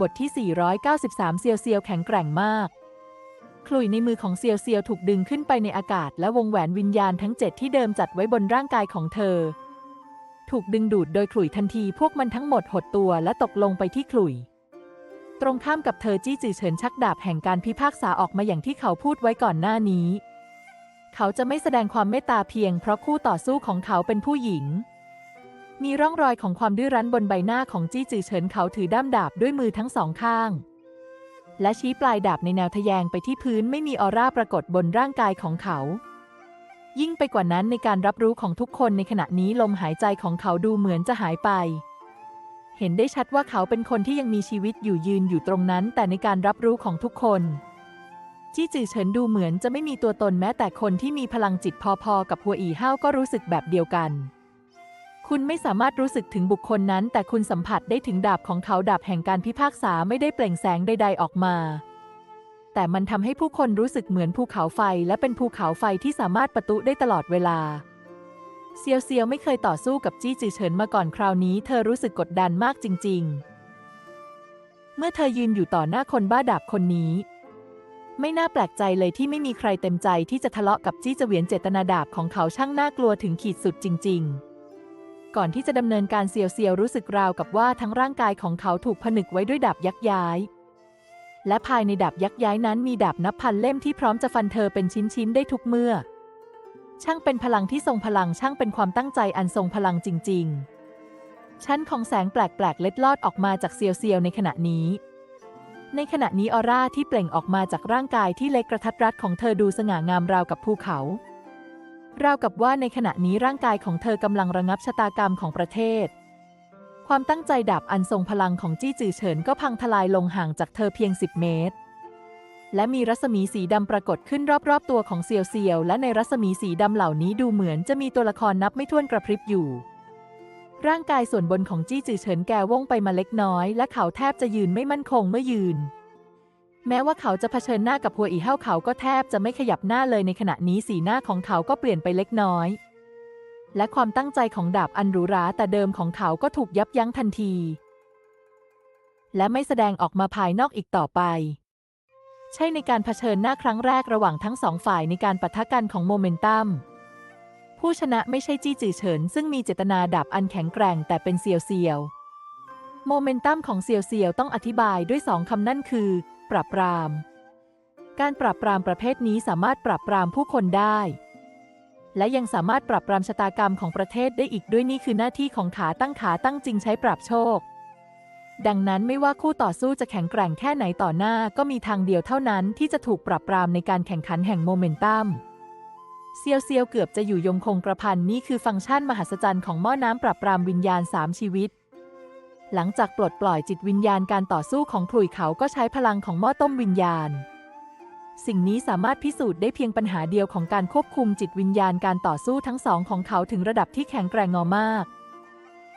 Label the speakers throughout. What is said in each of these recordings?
Speaker 1: บทที่ 493 เซียวเซียวแข็งแกร่งมากขลุ่ยในมือของเซียวเซียวถูกดึงขึ้นไปในอากาศ และวงแหวนวิญญาณทั้งเจ็ดที่เดิมจัดไว้บนร่างกายของเธอ ถูกดึงดูดโดยขลุ่ยทันทีพวกมันทั้งหมดหดตัวและตกลงไปที่ขลุ่ย ตรงข้ามกับเธอจี้จือเฉินชักดาบแห่งการพิพากษาออกมาอย่างที่เขาพูดไว้ก่อนหน้านี้ เขาจะไม่แสดงความเมตตาเพียงเพราะคู่ต่อสู้ของเขาเป็นผู้หญิง มีร่องรอยของความดื้อรั้นบนใบหน้าของจี้จือเฉินเขาถือด้ามดาบด้วยมือทั้งสองข้าง และชี้ปลายดาบในแนวทะแยงไปที่พื้นไม่มีออร่าปรากฏบนร่างกายของเขา ยิ่งไปกว่านั้นในการรับรู้ของทุกคนในขณะนี้ลมหายใจของเขาดูเหมือนจะหายไป เห็นได้ชัดว่าเขาเป็นคนที่ยังมีชีวิตอยู่ยืนอยู่ตรงนั้น แต่ในการรับรู้ของทุกคนจี้จือเฉินดูเหมือนจะไม่มีตัวตนแม้แต่คนที่มีพลังจิตพอๆ กับหัวอีห้าวก็รู้สึกแบบเดียวกัน คุณไม่สามารถรู้สึกถึงบุคคลนั้น แต่คุณสัมผัสได้ถึงดาบของเขาดาบแห่งการพิพากษาไม่ได้เปล่งแสงใดๆออกมา แต่มันทำให้ผู้คนรู้สึกเหมือนภูเขาไฟ และเป็นภูเขาไฟที่สามารถประตุได้ตลอดเวลา เซียวเซียวไม่เคยต่อสู้กับจี้จือเฉินมาก่อนคราวนี้ เธอรู้สึกกดดันมากจริง ๆ เมื่อเธอยืนอยู่ต่อหน้าคนบ้าดาบคนนี้ ไม่น่าแปลกใจเลยที่ไม่มีใครเต็มใจที่จะทะเลาะกับจี้เจเวียนเจตนาดาบของเขาช่างน่ากลัวถึงขีดสุดจริง ๆ ก่อนที่จะดำเนินการเซียวเซียวรู้สึกราวกับว่าทั้งร่างกายของเขาถูกผนึกไว้ด้วยดาบยักย้าย และภายในดาบยักย้ายนั้นมีดาบนับพันเล่มที่พร้อมจะฟันเธอเป็นชิ้นๆได้ทุกเมื่อ ช่างเป็นพลังที่ทรงพลังช่างเป็นความตั้งใจอันทรงพลังจริง ๆ ชั้นของแสงแปลกๆเล็ดลอดออกมาจากเซียวเซียวในขณะนี้ ในขณะนี้ออร่าที่เปล่งออกมาจากร่างกายที่เล็กกระทัดรัดของเธอดูสง่างามราวกับภูเขา ราวกับว่าในขณะนี้ร่างกายของเธอกำลังระงับชะตากรรมของประเทศ ความตั้งใจดาบอันทรงพลังของจี้จือเฉินก็พังทลายลงห่างจากเธอเพียง 10 เมตร และมีรัศมีสีดำปรากฏขึ้นรอบๆ ตัวของเซียวเซียวและในรัศมีสีดำเหล่านี้ดูเหมือนจะมีตัวละครนับไม่ถ้วนกระพริบอยู่ ร่างกายส่วนบนของจี้จือเฉินแกว่งไปมาเล็กน้อย และเขาแทบจะยืนไม่มั่นคงเมื่อยืน แม้ว่าเขาจะเผชิญหน้ากับหัวอีเห้าเขาก็แทบจะไม่ขยับหน้าเลยในขณะนี้สีหน้าของเขาก็เปลี่ยนไปเล็กน้อย และความตั้งใจของดาบอันหรูหราแต่เดิมของเขาก็ถูกยับยั้งทันที และไม่แสดงออกมาภายนอกอีกต่อไป ใช่ในการเผชิญหน้าครั้งแรกระหว่างทั้งสองฝ่ายในการปะทะกันของโมเมนตัมผู้ชนะไม่ใช่จี้จือเฉิน ซึ่งมีเจตนาดาบอันแข็งแกร่งแต่เป็นเซียวเซียวโมเมนตัมของเซียวเซียวต้องอธิบายด้วยสองคำนั่นคือ ปราบปราม การปราบปรามประเภทนี้สามารถปราบปรามผู้คนได้ และยังสามารถปรับปรามชะตากรรมของประเทศได้อีกด้วยนี่คือหน้าที่ของขาตั้งขาตั้งจริงใช้ปราบโชค ดังนั้นไม่ว่าคู่ต่อสู้จะแข็งแกร่งแค่ไหนต่อหน้าก็มีทางเดียวเท่านั้นที่จะถูกปรับปรามในการแข่งขันแห่งโมเมนตัมเซียวเซียวเกือบจะอยู่ยงคงกระพันนี่คือฟังก์ชันมหัศจรรย์ของหม้อน้ำปรับปรามวิญญาณสามชีวิต หลังจากปลดปล่อยจิตวิญญาณการต่อสู้ของขลุยเขาก็ใช้พลังของหม้อต้มวิญญาณ สิ่งนี้สามารถพิสูจน์ได้เพียงปัญหาเดียวของการควบคุมจิตวิญญาณการต่อสู้ทั้งสองของเขาถึงระดับที่แข็งแกร่งงอมาก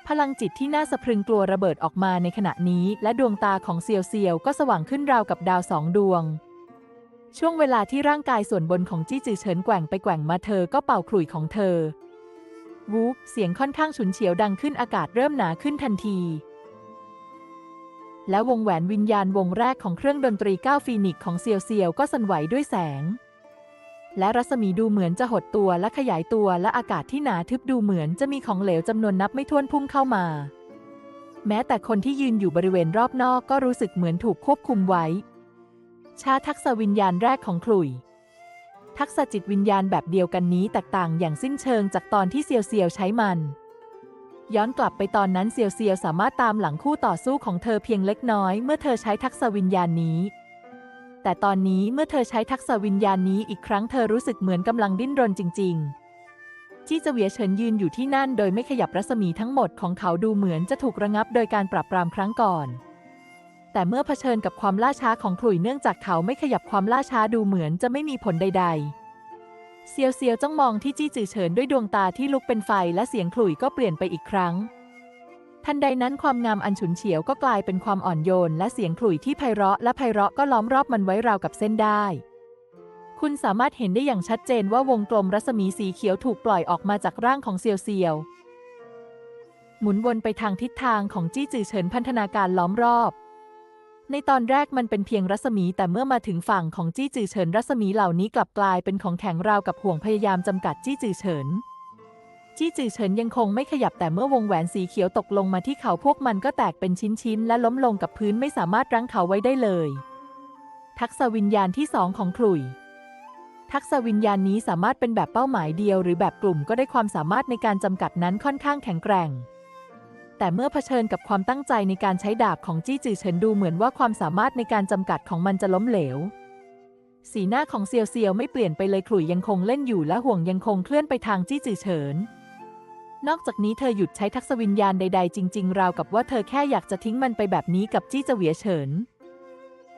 Speaker 1: พลังจิตที่น่าสะพรึงกลัวระเบิดออกมาในขณะนี้ และดวงตาของเซียวเซียวก็สว่างขึ้นราวกับดาวสองดวง ช่วงเวลาที่ร่างกายส่วนบนของจี้จือเฉินแกว่งไปแกว่งมาเธอก็เป่าขลุ่ยของเธอวูเสียงค่อนข้างฉุนเฉียวดังขึ้นอากาศเริ่มหนาขึ้นทันที และวงแหวนวิญญาณวงแรกของเครื่องดนตรีก้าวฟีนิกของเซียวเซียวก็สั่นไหวด้วยแสง และรัศมีดูเหมือนจะหดตัวและขยายตัวและอากาศที่หนาทึบดูเหมือนจะมีของเหลวจำนวนนับไม่ถ้วนพุ่งเข้ามา แม้แต่คนที่ยืนอยู่บริเวณรอบนอกก็รู้สึกเหมือนถูกควบคุมไว้ ชาทักษะวิญญาณแรกของขลุ่ยทักษะจิตวิญญาณแบบเดียวกันนี้แตกต่างอย่างสิ้นเชิงจากตอนที่เซียวเซียวใช้มัน ย้อนกลับไปตอนนั้นเซียวเซียวสามารถตามหลังคู่ต่อสู้ของเธอเพียงเล็กน้อย เมื่อเธอใช้ทักษะวิญญาณนี้ แต่ตอนนี้เมื่อเธอใช้ทักษะวิญญาณนี้อีกครั้งเธอรู้สึกเหมือนกำลังดิ้นรนจริง ๆ จี้เจเวียเฉินยืนอยู่ที่นั่นโดยไม่ขยับรัศมีทั้งหมดของเขาดูเหมือนจะถูกระงับโดยการปรับปรามครั้งก่อนแต่เมื่อเผชิญกับความล่าช้าของขลุ่ยเนื่องจากเขาไม่ขยับความล่าช้าดูเหมือนจะไม่มีผลใด ๆ เซียวเซียวจ้องมองที่จี้จือเฉินด้วยดวงตาที่ลุกเป็นไฟและเสียงขลุ่ยก็เปลี่ยนไปอีกครั้ง ทันใดนั้นความงามอันฉุนเฉียวก็กลายเป็นความอ่อนโยน และเสียงขลุ่ยที่ไพเราะและไพเราะก็ล้อมรอบมันไว้ราวกับเส้นได้ คุณสามารถเห็นได้อย่างชัดเจนว่าวงกลมรัศมีสีเขียวถูกปล่อยออกมาจากร่างของเซียวเซียว หมุนวนไปทางทิศทางของจี้จือเฉินพันธนาการล้อมรอบ ในตอนแรกมันเป็นเพียงรัศมีแต่เมื่อมาถึงฝั่งของจี้จือเฉินรัศมีเหล่านี้กลับกลายเป็นของแข็งราวกับห่วงพยายามจำกัดจี้จือเฉิน จี้จือเฉินยังคงไม่ขยับแต่เมื่อวงแหวนสีเขียวตกลงมาที่เขาพวกมันก็แตกเป็นชิ้นๆและล้มลงกับพื้นไม่สามารถรั้งเขาไว้ได้เลย ทักษะวิญญาณที่สองของขลุ่ยทักษะวิญญาณนี้สามารถเป็นแบบเป้าหมายเดียวหรือแบบกลุ่มก็ได้ความสามารถในการจำกัดนั้นค่อนข้างแข็งแกร่ง แต่เมื่อเผชิญกับความตั้งใจในการใช้ดาบของจี้จือเฉินดูเหมือนว่าความสามารถในการจำกัดของมันจะล้มเหลว สีหน้าของเซียวเซียวไม่เปลี่ยนไปเลยขลุ่ยยังคงเล่นอยู่และห่วงยังคงเคลื่อนไปทางจี้จือเฉิน นอกจากนี้เธอหยุดใช้ทักษวิญญาณใด ๆ จริง ๆ ราวกับว่าเธอแค่อยากจะทิ้งมันไปแบบนี้กับจี้เจเวียเฉิน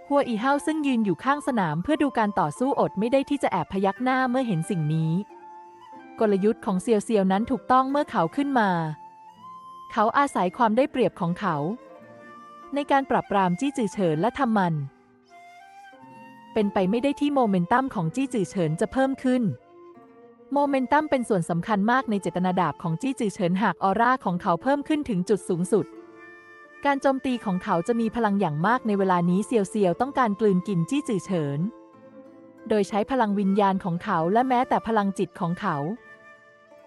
Speaker 1: หัวอีเฮาซึ่งยืนอยู่ข้างสนามเพื่อดูการต่อสู้อดไม่ได้ที่จะแอบพยักหน้าเมื่อเห็นสิ่งนี้ กลยุทธ์ของเซียวเซียวนั้นถูกต้องเมื่อเขาขึ้นมา เขาอาศัยความได้เปรียบของเขา ในการปรับปรามจี้จือเฉินและทำมัน เป็นไปไม่ได้ที่โมเมนตัมของจี้จือเฉินจะเพิ่มขึ้น โมเมนตัมเป็นส่วนสำคัญมากในเจตนาดาบของจี้จือเฉินหากออร่าของเขาเพิ่มขึ้นถึงจุดสูงสุด การโจมตีของเขาจะมีพลังอย่างมากในเวลานี้เซียวเซียวต้องการกลืนกินจี้จือเฉิน โดยใช้พลังวิญญาณของเขาและแม้แต่พลังจิตของเขา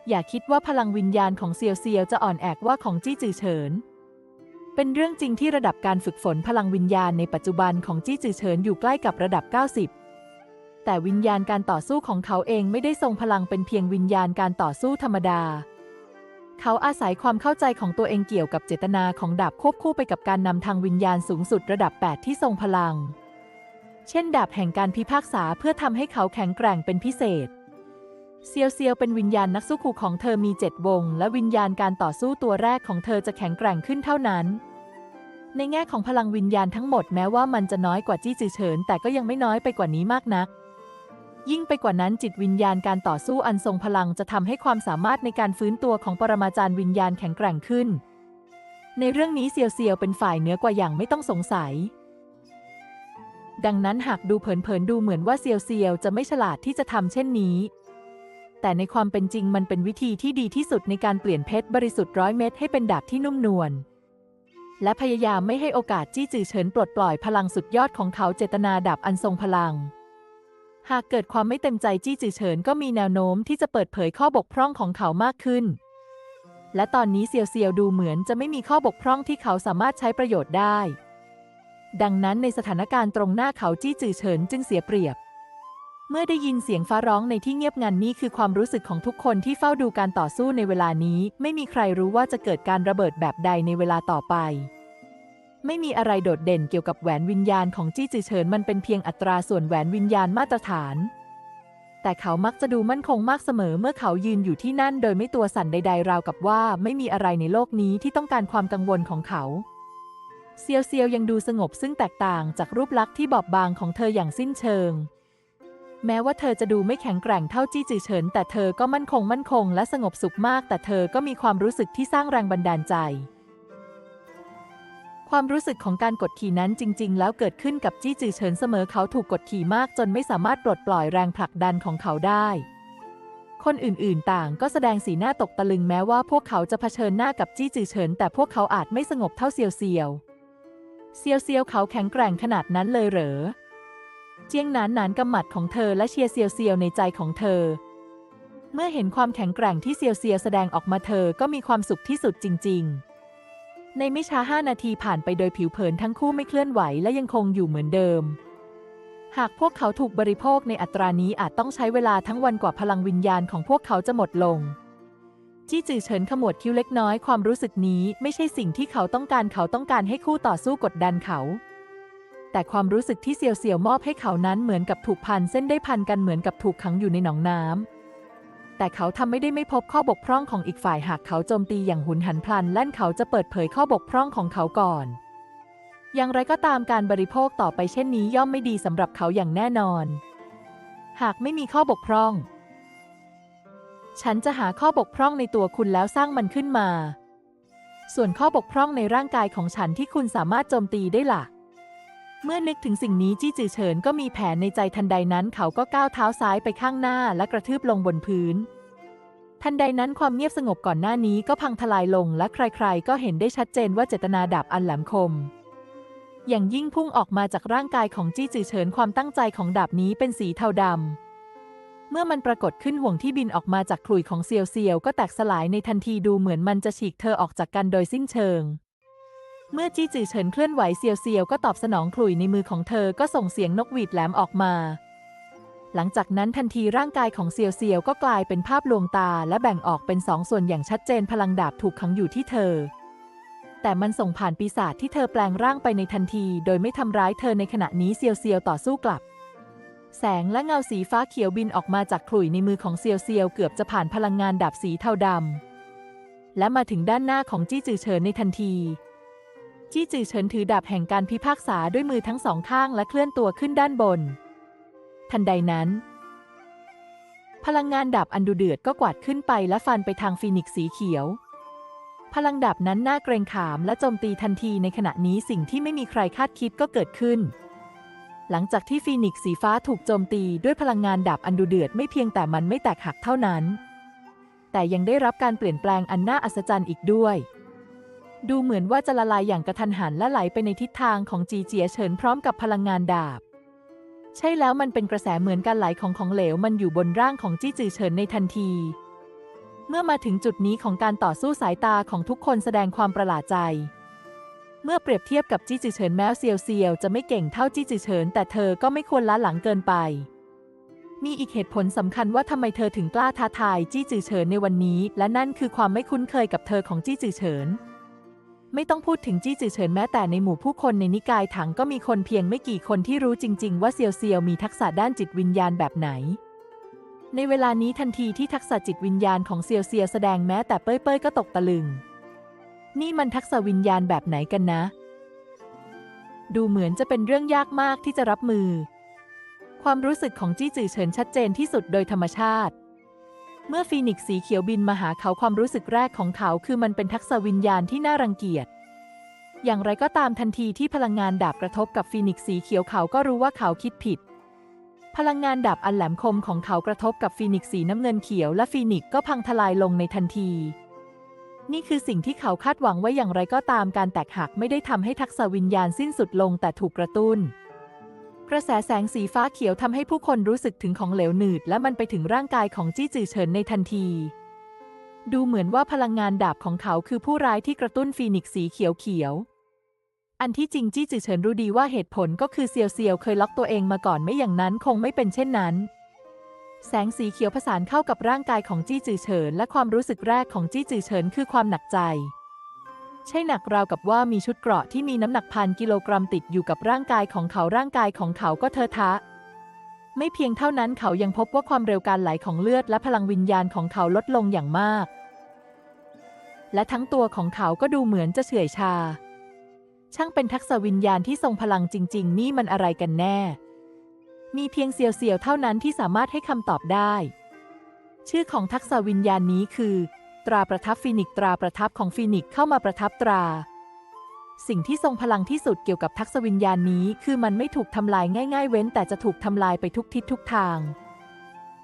Speaker 1: อย่าคิดว่าพลังวิญญาณของเซียวเซียวจะอ่อนแอกว่าของจี้จือเฉิน เป็นเรื่องจริงที่ระดับการฝึกฝนพลังวิญญาณในปัจจุบันของจี้จือเฉินอยู่ใกล้กับระดับ 90 แต่วิญญาณการต่อสู้ของเขาเองไม่ได้ทรงพลังเป็นเพียงวิญญาณการต่อสู้ธรรมดา เขาอาศัยความเข้าใจของตัวเองเกี่ยวกับเจตนาของดาบควบคู่ไปกับการนำทางวิญญาณสูงสุดระดับ 8 ที่ทรงพลัง เช่น ดาบแห่งการพิพากษาเพื่อทำให้เขาแข็งแกร่งเป็นพิเศษ เซียวเซียวเป็นวิญญาณนักสู้คู่ของเธอมีเจ็ดวง และวิญญาณการต่อสู้ตัวแรกของเธอจะแข็งแกร่งขึ้นเท่านั้น ในแง่ของพลังวิญญาณทั้งหมดแม้ว่ามันจะน้อยกว่าจี้จือเฉิน แต่ก็ยังไม่น้อยไปกว่านี้มากนัก ยิ่งไปกว่านั้นจิตวิญญาณการต่อสู้อันทรงพลังจะทำให้ความสามารถในการฟื้นตัวของปรมาจารย์วิญญาณแข็งแกร่งขึ้น ในเรื่องนี้เซียวเซียวเป็นฝ่ายเหนือกว่าอย่างไม่ต้องสงสัยดังนั้นหากดูเผินๆดูเหมือนว่าเซียวเซียวจะไม่ฉลาดที่จะทำเช่นนี้ แต่ในความเป็นจริงมันเป็นวิธีที่ดีที่สุดในการเปลี่ยนเพชรบริสุทธิ์ร้อยเม็ดให้เป็นดาบที่นุ่มนวลและพยายามไม่ให้โอกาสจี้จือเฉินปลดปล่อยพลังสุดยอดของเขาเจตนาดาบอันทรงพลัง หากเกิดความไม่เต็มใจจี้จือเฉินก็มีแนวโน้มที่จะเปิดเผยข้อบกพร่องของเขามากขึ้น และตอนนี้เซียวเซียวดูเหมือนจะไม่มีข้อบกพร่องที่เขาสามารถใช้ประโยชน์ได้ ดังนั้นในสถานการณ์ตรงหน้าเขาจี้จือเฉินจึงเสียเปรียบ เมื่อได้ยินเสียงฟ้าร้องในที่เงียบงันนี่คือความรู้สึกของทุกคนที่เฝ้าดูการต่อสู้ในเวลานี้ ไม่มีใครรู้ว่าจะเกิดการระเบิดแบบใดในเวลาต่อไป ไม่มีอะไรโดดเด่นเกี่ยวกับแหวนวิญญาณของจี้จือเฉินมันเป็นเพียงอัตราส่วนแหวนวิญญาณมาตรฐาน แต่เขามักจะดูมั่นคงมากเสมอเมื่อเขายืนอยู่ที่นั่นโดยไม่ตัวสั่นใด ๆ ราวกับว่าไม่มีอะไรในโลกนี้ที่ต้องการความกังวลของเขาเซียวเซียวยังดูสงบซึ่งแตกต่างจากรูปลักษณ์ที่บอบบางของเธออย่างสิ้นเชิง แม้ว่าเธอจะดูไม่แข็งแกร่งเท่าจี้จือเฉิน แต่เธอก็มั่นคงมั่นคงและสงบสุขมาก แต่เธอก็มีความรู้สึกที่สร้างแรงบันดาลใจ ความรู้สึกของการกดขี่นั้นจริง ๆ แล้วเกิดขึ้นกับจี้จือเฉินเสมอเขาถูกกดขี่มากจนไม่สามารถปลดปล่อยแรงผลักดันของเขาได้ คนอื่นๆ ต่างก็แสดงสีหน้าตกตะลึงแม้ว่าพวกเขาจะเผชิญหน้ากับจี้จือเฉิน แต่พวกเขาอาจไม่สงบเท่าเซียวเซียวเซียวเซียวเขาแข็งแกร่งขนาดนั้นเลยเหรอ เจียงหนานหนานกำหมัดของเธอและเชียร์เซียวเซียวในใจของเธอ เมื่อเห็นความแข็งแกร่งที่เซียวเซียวแสดงออกมาเธอก็มีความสุขที่สุดจริง ๆ ในไม่ช้าห้านาทีผ่านไปโดยผิวเผินทั้งคู่ไม่เคลื่อนไหวและยังคงอยู่เหมือนเดิม หากพวกเขาถูกบริโภคในอัตรานี้อาจต้องใช้เวลาทั้งวันกว่าพลังวิญญาณของพวกเขาจะหมดลงจี้จือเฉินขมวดคิ้วเล็กน้อยความรู้สึกนี้ไม่ใช่สิ่งที่เขาต้องการเขาต้องการให้คู่ต่อสู้กดดันเขา แต่ความรู้สึกที่เซียวเซียวมอบให้เขานั้นเหมือนกับถูกพันเส้นได้พันกันเหมือนกับถูกขังอยู่ในหนองน้ำแต่เขาทำไม่ได้ไม่พบข้อบกพร่องของอีกฝ่ายหากเขาโจมตีอย่างหุนหันพลันแล่นเขาจะเปิดเผยข้อบกพร่องของเขาก่อน อย่างไรก็ตามการบริโภคต่อไปเช่นนี้ย่อมไม่ดีสำหรับเขาอย่างแน่นอน หากไม่มีข้อบกพร่อง ฉันจะหาข้อบกพร่องในตัวคุณแล้วสร้างมันขึ้นมา ส่วนข้อบกพร่องในร่างกายของฉันที่คุณสามารถโจมตีได้ล่ะ เมื่อนึกถึงสิ่งนี้จี้จือเฉินก็มีแผนในใจทันใดนั้นเขาก็ก้าวเท้าซ้ายไปข้างหน้าและกระทืบลงบนพื้น ทันใดนั้นความเงียบสงบก่อนหน้านี้ก็พังทลายลงและใครๆ ก็เห็นได้ชัดเจนว่าเจตนาดาบอันแหลมคม อย่างยิ่งพุ่งออกมาจากร่างกายของจี้จือเฉินความตั้งใจของดาบนี้เป็นสีเทาดำเมื่อมันปรากฏขึ้นห่วงที่บินออกมาจากขลุ่ยของเซียวเซียวก็แตกสลายในทันทีดูเหมือนมันจะฉีกเธอออกจากกันโดยสิ้นเชิง เมื่อจี้จือเฉินเคลื่อนไหวเซียวเซียวก็ตอบสนองขลุ่ยในมือของเธอก็ส่งเสียงนกหวีดแหลมออกมา หลังจากนั้นทันทีร่างกายของเซียวเซียวก็กลายเป็นภาพลวงตาและแบ่งออกเป็นสองส่วนอย่างชัดเจนพลังดาบถูกขังอยู่ที่เธอ แต่มันส่งผ่านปีศาจที่เธอแปลงร่างไปในทันที โดยไม่ทำร้ายเธอในขณะนี้เซียวเซียวต่อสู้กลับ แสงและเงาสีฟ้าเขียวบินออกมาจากขลุ่ยในมือของเซียวเซียวเกือบจะผ่านพลังงานดาบสีเทาดำและมาถึงด้านหน้าของจี้จือเฉินในทันที จี้จือเฉินถือดาบแห่งการพิพากษาด้วยมือทั้งสองข้างและเคลื่อนตัวขึ้นด้านบน ทันใดนั้น พลังงานดาบอันดุเดือดก็กวาดขึ้นไปและฟันไปทางฟีนิกซ์สีเขียว พลังดาบนั้นน่าเกรงขามและโจมตีทันทีในขณะนี้สิ่งที่ไม่มีใครคาดคิดก็เกิดขึ้น หลังจากที่ฟีนิกซ์สีฟ้าถูกโจมตีด้วยพลังงานดาบอันดุเดือดไม่เพียงแต่มันไม่แตกหักเท่านั้น แต่ยังได้รับการเปลี่ยนแปลงอันน่าอัศจรรย์อีกด้วย ดูเหมือนว่าจะละลายอย่างกระทันหันและไหลไปในทิศทางของจีเจียเฉินพร้อมกับพลังงานดาบ ใช่แล้วมันเป็นกระแสเหมือนการไหลของของเหลวมันอยู่บนร่างของจี้จือเฉินในทันที เมื่อมาถึงจุดนี้ของการต่อสู้สายตาของทุกคนแสดงความประหลาดใจ เมื่อเปรียบเทียบกับจี้จือเฉินแม้วเซียวเซียวจะไม่เก่งเท่าจี้จือเฉินแต่เธอก็ไม่ควรล้าหลังเกินไป มีอีกเหตุผลสำคัญว่าทำไมเธอถึงกล้าท้าทายจี้จือเฉินในวันนี้ และนั่นคือความไม่คุ้นเคยกับเธอของจี้จือเฉิน ไม่ต้องพูดถึงจี้จือเฉินแม้แต่ในหมู่ผู้คนในนิกายถังก็มีคนเพียงไม่กี่คนที่รู้จริง ๆ ว่าเซียวเซียวมีทักษะด้านจิตวิญญาณแบบไหน ในเวลานี้ทันทีที่ทักษะจิตวิญญาณของเซียวเซียวแสดงแม้แต่เป้ยเป้ยก็ตกตะลึง นี่มันทักษะวิญญาณแบบไหนกันนะ ดูเหมือนจะเป็นเรื่องยากมากที่จะรับมือ ความรู้สึกของจี้จือเฉินชัดเจนที่สุดโดยธรรมชาติ เมื่อฟีนิกซ์สีเขียวบินมาหาเขาความรู้สึกแรกของเขาคือมันเป็นทักษะวิญญาณที่น่ารังเกียจ อย่างไรก็ตามทันทีที่พลังงานดาบกระทบกับฟีนิกซ์สีเขียวเขาก็รู้ว่าเขาคิดผิด พลังงานดาบอันแหลมคมของเขากระทบกับฟีนิกซ์สีน้ำเงินเขียวและฟีนิกซ์ก็พังทลายลงในทันที นี่คือสิ่งที่เขาคาดหวังไว้อย่างไรก็ตามการแตกหักไม่ได้ทำให้ทักษะวิญญาณสิ้นสุดลงแต่ถูกกระตุ้น กระแสแสงสีฟ้าเขียวทำให้ผู้คนรู้สึกถึงของเหลวหนืด และมันไปถึงร่างกายของจี้จือเฉินในทันที ดูเหมือนว่าพลังงานดาบของเขาคือผู้ร้ายที่กระตุ้นฟีนิกซ์สีเขียวเขียว อันที่จริงจี้จือเฉินรู้ดีว่าเหตุผลก็คือเซียวเซียวเคยล็อกตัวเองมาก่อนไม่อย่างนั้นคงไม่เป็นเช่นนั้น แสงสีเขียวผสานเข้ากับร่างกายของจี้จือเฉินและความรู้สึกแรกของจี้จือเฉินคือความหนักใจ ใช่หนักราวกับว่ามีชุดเกราะที่มีน้ำหนักพันกิโลกรัมติดอยู่กับร่างกายของเขาร่างกายของเขาก็เทอะทะ ไม่เพียงเท่านั้นเขายังพบว่าความเร็วการไหลของเลือดและพลังวิญญาณของเขาลดลงอย่างมาก และทั้งตัวของเขาก็ดูเหมือนจะเฉื่อยชา ช่างเป็นทักษะวิญญาณที่ทรงพลังจริง ๆ นี่มันอะไรกันแน่ มีเพียงเซียวๆเท่านั้นที่สามารถให้คำตอบได้ ชื่อของทักษะวิญญาณนี้คือ ตราประทับฟีนิกซ์ตราประทับของฟีนิกเข้ามาประทับตรา สิ่งที่ทรงพลังที่สุดเกี่ยวกับทักษวิญญาณนี้ คือมันไม่ถูกทำลายง่ายๆ เว้นแต่จะถูกทำลายไปทุกทิศทุกทาง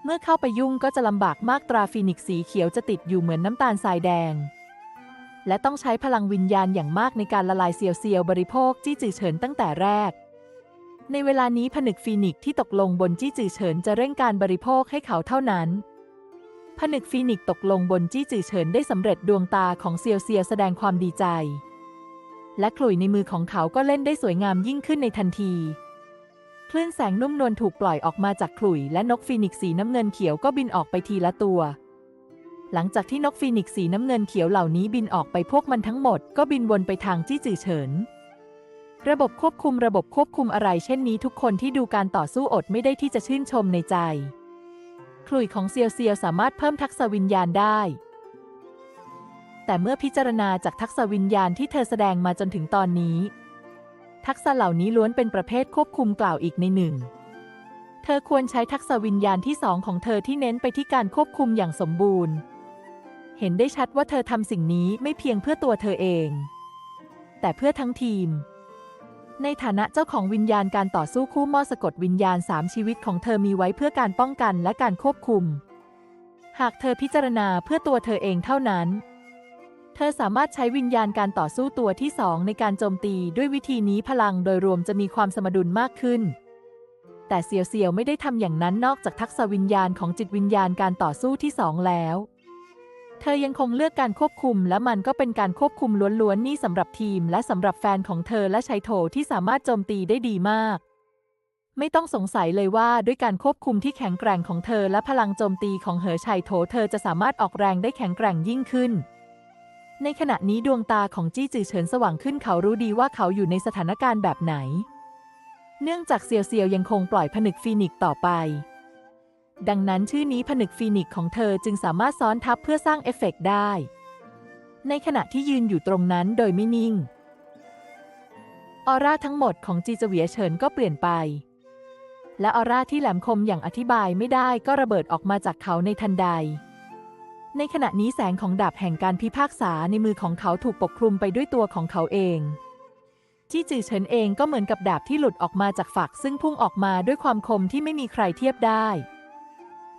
Speaker 1: เมื่อเข้าไปยุ่งก็จะลำบากมากตราฟีนิกสีเขียวจะติดอยู่เหมือนน้ำตาลทรายแดง และต้องใช้พลังวิญญาณอย่างมากในการละลายเซียวเซียวบริโภคจี้จือเฉินตั้งแต่แรกในเวลานี้ผนึกฟีนิกที่ตกลงบนจี้จือเฉินจะเร่งการบริโภคให้เขาเท่านั้น ผนึกฟีนิกตกลงบนจี้จือเฉินได้สำเร็จดวงตาของเซียวเซียวแสดงความดีใจ และขลุ่ยในมือของเขาก็เล่นได้สวยงามยิ่งขึ้นในทันทีคลื่นแสงนุ่มนวลถูกปล่อยออกมาจากขลุ่ยและนกฟีนิกซ์สีน้ำเงินเขียวก็บินออกไปทีละตัว หลังจากที่นกฟีนิกซ์สีน้ำเงินเขียวเหล่านี้บินออกไปพวกมันทั้งหมดก็บินวนไปทางจี้จือเฉิน ระบบควบคุมระบบควบคุมอะไรเช่นนี้ทุกคนที่ดูการต่อสู้อดไม่ได้ที่จะชื่นชมในใจ ขลุ่ยของเซียวเซียวสามารถเพิ่มทักษะวิญญาณได้ แต่เมื่อพิจารณาจากทักษะวิญญาณที่เธอแสดงมาจนถึงตอนนี้ ทักษะเหล่านี้ล้วนเป็นประเภทควบคุมกล่าวอีกในหนึ่ง เธอควรใช้ทักษะวิญญาณที่สองของเธอที่เน้นไปที่การควบคุมอย่างสมบูรณ์ เห็นได้ชัดว่าเธอทำสิ่งนี้ไม่เพียงเพื่อตัวเธอเอง แต่เพื่อทั้งทีม ในฐานะเจ้าของวิญญาณการต่อสู้คู่มอสะกดวิญญาณสามชีวิตของเธอมีไว้เพื่อการป้องกันและการควบคุม หากเธอพิจารณาเพื่อตัวเธอเองเท่านั้น เธอสามารถใช้วิญญาณการต่อสู้ตัวที่สองในการโจมตีด้วยวิธีนี้พลังโดยรวมจะมีความสมดุลมากขึ้น แต่เซียวเซียวไม่ได้ทำอย่างนั้นนอกจากทักษะวิญญาณของจิตวิญญาณการต่อสู้ที่สองแล้ว เธอยังคงเลือกการควบคุม และมันก็เป็นการควบคุมล้วนๆนี่สำหรับทีม และสำหรับแฟนของเธอและชัยโถที่สามารถโจมตีได้ดีมากไม่ต้องสงสัยเลยว่าด้วยการควบคุมที่แข็งแกร่งของเธอและพลังโจมตีของเหอชัยโถเธอจะสามารถออกแรงได้แข็งแกร่งยิ่งขึ้น ในขณะนี้ดวงตาของจี้จือเฉินสว่างขึ้นเขารู้ดีว่าเขาอยู่ในสถานการณ์แบบไหน เนื่องจากเซียวเซียวยังคงปล่อยผนึกฟีนิกต่อไป ดังนั้นชื่อนี้ผนึกฟีนิกซ์ของเธอจึงสามารถซ้อนทับเพื่อสร้างเอฟเฟกต์ได้ ในขณะที่ยืนอยู่ตรงนั้นโดยไม่นิ่ง ออร่าทั้งหมดของจีจเวียเฉินก็เปลี่ยนไป และออร่าที่แหลมคมอย่างอธิบายไม่ได้ก็ระเบิดออกมาจากเขาในทันใด ในขณะนี้แสงของดาบแห่งการพิพากษาในมือของเขาถูกปกคลุมไปด้วยตัวของเขาเองจี้จือเฉินเองก็เหมือนกับดาบที่หลุดออกมาจากฝัก ซึ่งพุ่งออกมาด้วยความคมที่ไม่มีใครเทียบได้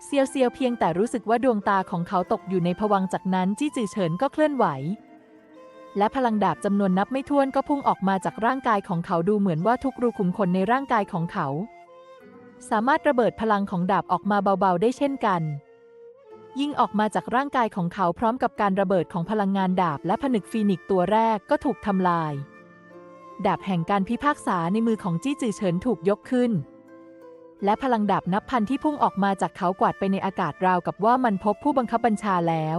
Speaker 1: เซียวเซียวเพียงแต่รู้สึกว่าดวงตาของเขาตกอยู่ในภวังจากนั้นจี้จือเฉินก็เคลื่อนไหว และพลังดาบจำนวนนับไม่ถ้วนก็พุ่งออกมาจากร่างกายของเขาดูเหมือนว่าทุกรูขุมขนในร่างกายของเขา สามารถระเบิดพลังของดาบออกมาเบาๆได้เช่นกัน ยิ่งออกมาจากร่างกายของเขาพร้อมกับการระเบิดของพลังงานดาบและผนึกฟีนิกตัวแรกก็ถูกทำลาย ดาบแห่งการพิพากษาในมือของจี้จือเฉินถูกยกขึ้น และพลังดาบนับพันที่พุ่งออกมาจากเขากวาดไปในอากาศราวกับว่ามันพบผู้บังคับบัญชาแล้ว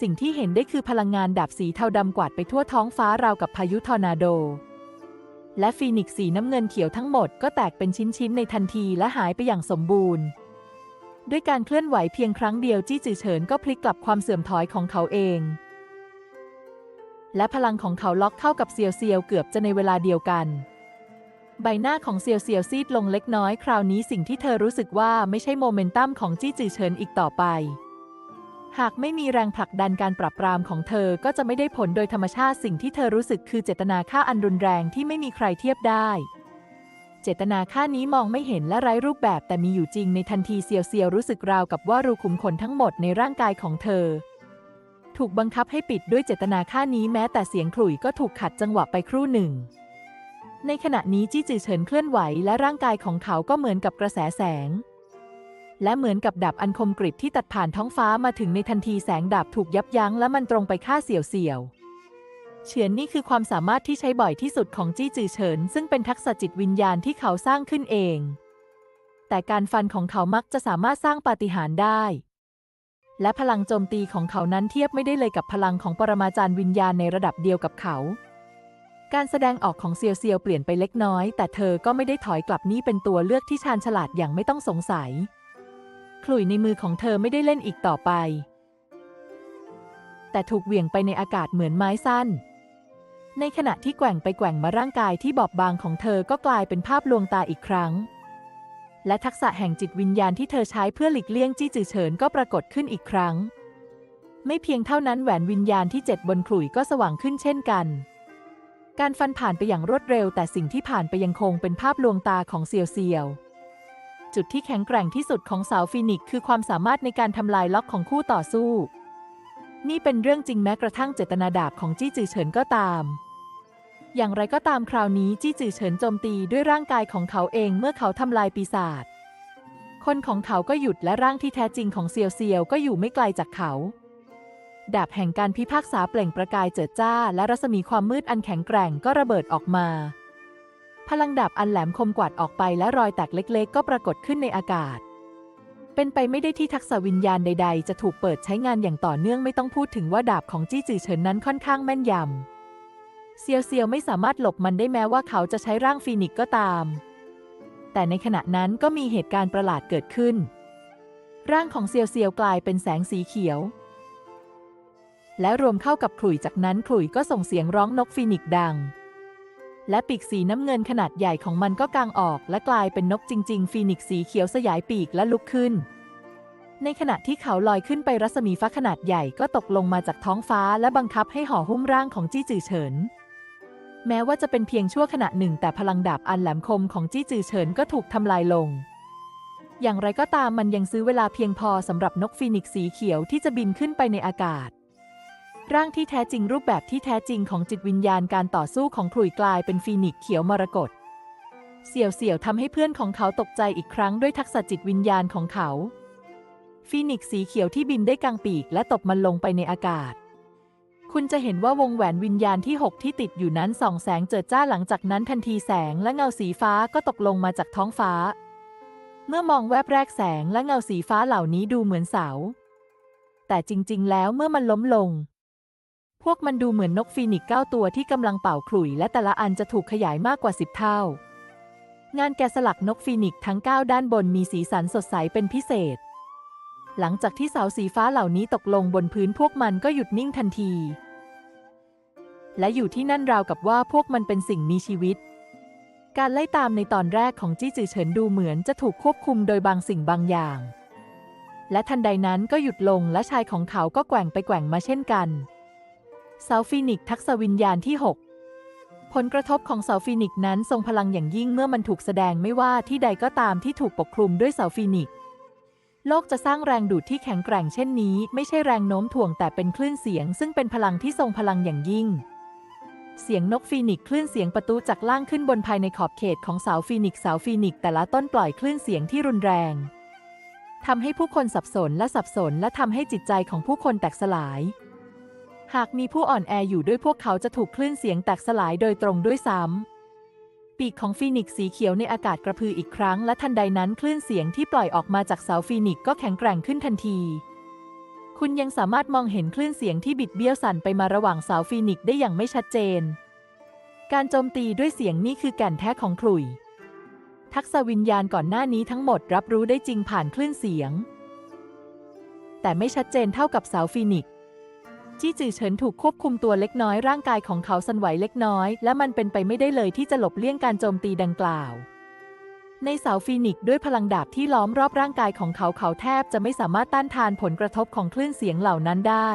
Speaker 1: สิ่งที่เห็นได้คือพลังงานดาบสีเทาดำกวาดไปทั่วท้องฟ้าราวกับพายุทอร์นาโด และฟีนิกซ์สีน้ำเงินเขียวทั้งหมดก็แตกเป็นชิ้นๆในทันทีและหายไปอย่างสมบูรณ์ ด้วยการเคลื่อนไหวเพียงครั้งเดียวจี้จือเฉินก็พลิกกลับความเสื่อมถอยของเขาเอง และพลังของเขาล็อกเข้ากับเซียวเซียวเกือบจะในเวลาเดียวกัน ใบหน้าของเซียวเซียวซีดลงเล็กน้อยคราวนี้สิ่งที่เธอรู้สึกว่าไม่ใช่โมเมนตัมของจี้จือเฉินอีกต่อไป หากไม่มีแรงผลักดันการปรับปรามของเธอก็จะไม่ได้ผลโดยธรรมชาติสิ่งที่เธอรู้สึกคือเจตนาฆ่าอันรุนแรงที่ไม่มีใครเทียบได้ เจตนาฆ่านี้มองไม่เห็นและไร้รูปแบบแต่มีอยู่จริงในทันทีเซียวเซียวรู้สึกราวกับว่ารูขุมขนทั้งหมดในร่างกายของเธอ ถูกบังคับให้ปิดด้วยเจตนาฆ่านี้แม้แต่เสียงขลุ่ยก็ถูกขัดจังหวะไปครู่หนึ่ง ในขณะนี้จี้จือเฉินเคลื่อนไหวและร่างกายของเขาก็เหมือนกับกระแสแสง และเหมือนกับดาบอันคมกริบที่ตัดผ่านท้องฟ้ามาถึงในทันทีแสงดาบถูกยับยั้งและมันตรงไปฆ่าเสี่ยวเสี่ยวเฉือนนี่คือความสามารถที่ใช้บ่อยที่สุดของจี้จือเฉิน ซึ่งเป็นทักษะจิตวิญญาณที่เขาสร้างขึ้นเอง แต่การฟันของเขามักจะสามารถสร้างปาฏิหาริย์ได้ และพลังโจมตีของเขานั้นเทียบไม่ได้เลยกับพลังของปรมาจารย์วิญญาณในระดับเดียวกับเขา การแสดงออกของเซียวเซียวเปลี่ยนไปเล็กน้อย แต่เธอก็ไม่ได้ถอยกลับนี่เป็นตัวเลือกที่ชาญฉลาดอย่างไม่ต้องสงสัยขลุ่ยในมือของเธอไม่ได้เล่นอีกต่อไป แต่ถูกเหวี่ยงไปในอากาศเหมือนไม้สั้น ในขณะที่แกว่งไปแกว่งมาร่างกายที่บอบบางของเธอก็กลายเป็นภาพลวงตาอีกครั้ง และทักษะแห่งจิตวิญญาณที่เธอใช้เพื่อหลีกเลี่ยงจี้จือเฉินก็ปรากฏขึ้นอีกครั้ง ไม่เพียงเท่านั้นแหวนวิญญาณที่เจ็ดบนขลุ่ยก็สว่างขึ้นเช่นกัน การฟันผ่านไปอย่างรวดเร็ว แต่สิ่งที่ผ่านไปยังคงเป็นภาพลวงตาของเซียวเซียว จุดที่แข็งแกร่งที่สุดของสาวฟีนิกคือความสามารถในการทำลายล็อกของคู่ต่อสู้ นี่เป็นเรื่องจริงแม้กระทั่งเจตนาดาบของจี้จือเฉินก็ตาม อย่างไรก็ตามคราวนี้จี้จือเฉินโจมตีด้วยร่างกายของเขาเองเมื่อเขาทำลายปีศาจคนของเขาก็หยุดและร่างที่แท้จริงของเซียวเซียวก็อยู่ไม่ไกลจากเขา ดาบแห่งการพิพากษาเปล่งประกายเจิดจ้า และรัศมีความมืดอันแข็งแกร่งก็ระเบิดออกมา พลังดาบอันแหลมคมกวาดออกไปและรอยแตกเล็กๆ ก็ปรากฏขึ้นในอากาศ เป็นไปไม่ได้ที่ทักษะวิญญาณใด ๆ จะถูกเปิดใช้งานอย่างต่อเนื่องไม่ต้องพูดถึงว่าดาบของจี้จือเฉินนั้นค่อนข้างแม่นยำเซียวเซียวไม่สามารถหลบมันได้แม้ว่าเขาจะใช้ร่างฟีนิกก็ตาม แต่ในขณะนั้นก็มีเหตุการณ์ประหลาดเกิดขึ้น ร่างของเซียวเซียวกลายเป็นแสงสีเขียว และรวมเข้ากับขลุ่ยจากนั้นขลุ่ยก็ส่งเสียงร้องนกฟีนิกดัง และปีกสีน้ำเงินขนาดใหญ่ของมันก็กางออก และกลายเป็นนกจริง ๆ ฟีนิกสีเขียวสยายปีกและลุกขึ้น ในขณะที่เขาลอยขึ้นไปรัศมีฟ้าขนาดใหญ่ก็ตกลงมาจากท้องฟ้าและบังคับให้ห่อหุ้มร่างของจี้จือเฉิน แม้ว่าจะเป็นเพียงชั่วขณะหนึ่ง แต่พลังดาบอันแหลมคมของจี้จือเฉินก็ถูกทำลายลงอย่างไรก็ตามมันยังซื้อเวลาเพียงพอสำหรับนกฟีนิกซ์สีเขียวที่จะบินขึ้นไปในอากาศ ร่างที่แท้จริงรูปแบบที่แท้จริงของจิตวิญญาณการต่อสู้ของขลุยกลายเป็นฟีนิกซ์เขียวมรกตเสี่ยวเสี่ยวทำให้เพื่อนของเขาตกใจอีกครั้งด้วยทักษะจิตวิญญาณของเขา ฟีนิกซ์สีเขียวที่บินได้กลางปีกและตบมันลงไปในอากาศ คุณจะเห็นว่าวงแหวนวิญญาณที่ 6 ที่ติดอยู่นั้นส่องแสงเจิดจ้าหลังจากนั้นทันทีแสงและเงาสีฟ้าก็ตกลงมาจากท้องฟ้า เมื่อมองแวบแรกแสงและเงาสีฟ้าเหล่านี้ดูเหมือนเสา แต่จริง ๆ แล้วเมื่อมันล้มลง พวกมันดูเหมือนนกฟีนิกซ์เก้าตัวที่กำลังเป่าขลุ่ยและแต่ละอันจะถูกขยายมากกว่าสิบเท่า งานแกะสลักนกฟีนิกซ์ทั้ง 9 ด้านบนมีสีสันสดใสเป็นพิเศษ หลังจากที่เสาสีฟ้าเหล่านี้ตกลงบนพื้นพวกมันก็หยุดนิ่งทันที และอยู่ที่นั่นราวกับว่าพวกมันเป็นสิ่งมีชีวิต การไล่ตามในตอนแรกของจี้จือเฉินดูเหมือนจะถูกควบคุมโดยบางสิ่งบางอย่าง และทันใดนั้นก็หยุดลงและชายของเขาก็แกว่งไปแกว่งมาเช่นกัน เสาฟีนิกซ์ทักษวิญญาณที่ 6 ผลกระทบของเสาฟีนิกซ์นั้นทรงพลังอย่างยิ่งเมื่อมันถูกแสดงไม่ว่าที่ใดก็ตามที่ถูกปกคลุมด้วยเสาฟีนิกซ์โลกจะสร้างแรงดูดที่แข็งแกร่งเช่นนี้ ไม่ใช่แรงโน้มถ่วงแต่เป็นคลื่นเสียง ซึ่งเป็นพลังที่ทรงพลังอย่างยิ่ง เสียงนกฟีนิกคลื่นเสียงประตูจากล่างขึ้นบนภายในขอบเขตของเสาฟีนิกเสาฟีนิกแต่ละต้นปล่อยคลื่นเสียงที่รุนแรงทำให้ผู้คนสับสนและสับสนและทำให้จิตใจของผู้คนแตกสลาย หากมีผู้อ่อนแออยู่ด้วยพวกเขาจะถูกคลื่นเสียงแตกสลายโดยตรงด้วยซ้ำ ปีกของฟีนิกซ์สีเขียวในอากาศกระพืออีกครั้ง และทันใดนั้นคลื่นเสียงที่ปล่อยออกมาจากเสาฟีนิกซ์ก็แข็งแกร่งขึ้นทันที คุณยังสามารถมองเห็นคลื่นเสียงที่บิดเบี้ยวสั่นไปมาระหว่างเสาฟีนิกซ์ได้อย่างไม่ชัดเจน การโจมตีด้วยเสียงนี่คือแก่นแท้ของขลุ่ย ทักษะวิญญาณก่อนหน้านี้ทั้งหมดรับรู้ได้จริงผ่านคลื่นเสียง แต่ไม่ชัดเจนเท่ากับเสาฟีนิกซ์ จี้จือเฉินถูกควบคุมตัวเล็กน้อยร่างกายของเขาสั่นไหวเล็กน้อย และมันเป็นไปไม่ได้เลยที่จะหลบเลี่ยงการโจมตีดังกล่าว ในเสาฟีนิกด้วยพลังดาบที่ล้อมรอบร่างกายของเขาเขาแทบจะไม่สามารถต้านทานผลกระทบของคลื่นเสียงเหล่านั้นได้